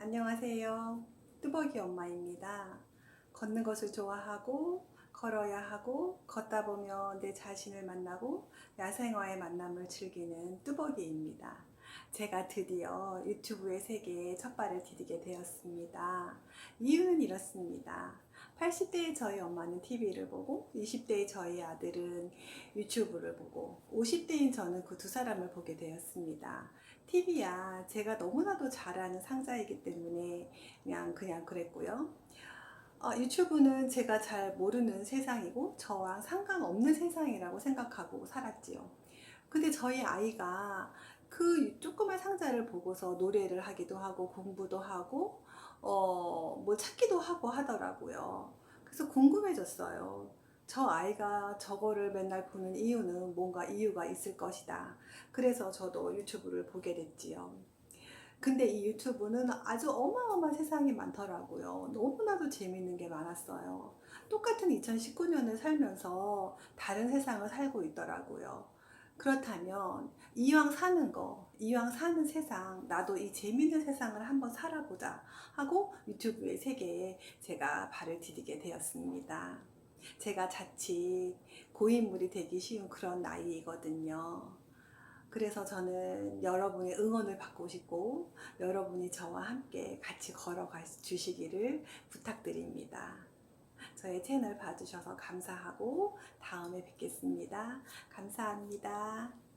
안녕하세요. 뚜벅이 엄마입니다. 걷는 것을 좋아하고 걸어야 하고 걷다 보면 내 자신을 만나고 야생화의 만남을 즐기는 뚜벅이입니다. 제가 드디어 유튜브의 세계에 첫 발을 디디게 되었습니다. 이유는 이렇습니다. 80대의 저희 엄마는 TV를 보고 20대의 저희 아들은 유튜브를 보고 50대인 저는 그 두 사람을 보게 되었습니다. TV야 제가 너무나도 잘 아는 상자이기 때문에 그냥 그냥 그랬고요. 어, 유튜브는 제가 잘 모르는 세상이고 저와 상관없는 세상이라고 생각하고 살았지요. 근데 저희 아이가 그 조그만 상자를 보고서 노래를 하기도 하고 공부도 하고 어, 뭐 찾기도 하고 하더라고요. 그래서 궁금해졌어요. 저 아이가 저거를 맨날 보는 이유는 뭔가 이유가 있을 것이다. 그래서 저도 유튜브를 보게 됐지요. 근데 이 유튜브는 아주 어마어마한 세상이 많더라고요. 너무나도 재밌는 게 많았어요. 똑같은 2019년을 살면서 다른 세상을 살고 있더라고요. 그렇다면 이왕 사는 거, 이왕 사는 세상, 나도 이 재밌는 세상을 한번 살아보자 하고 유튜브의 세계에 제가 발을 디디게 되었습니다. 제가 자칫 고인물이 되기 쉬운 그런 나이이거든요. 그래서 저는 여러분의 응원을 받고 싶고 여러분이 저와 함께 같이 걸어가 주시기를 부탁드립니다. 저의 채널 봐주셔서 감사하고 다음에 뵙겠습니다. 감사합니다.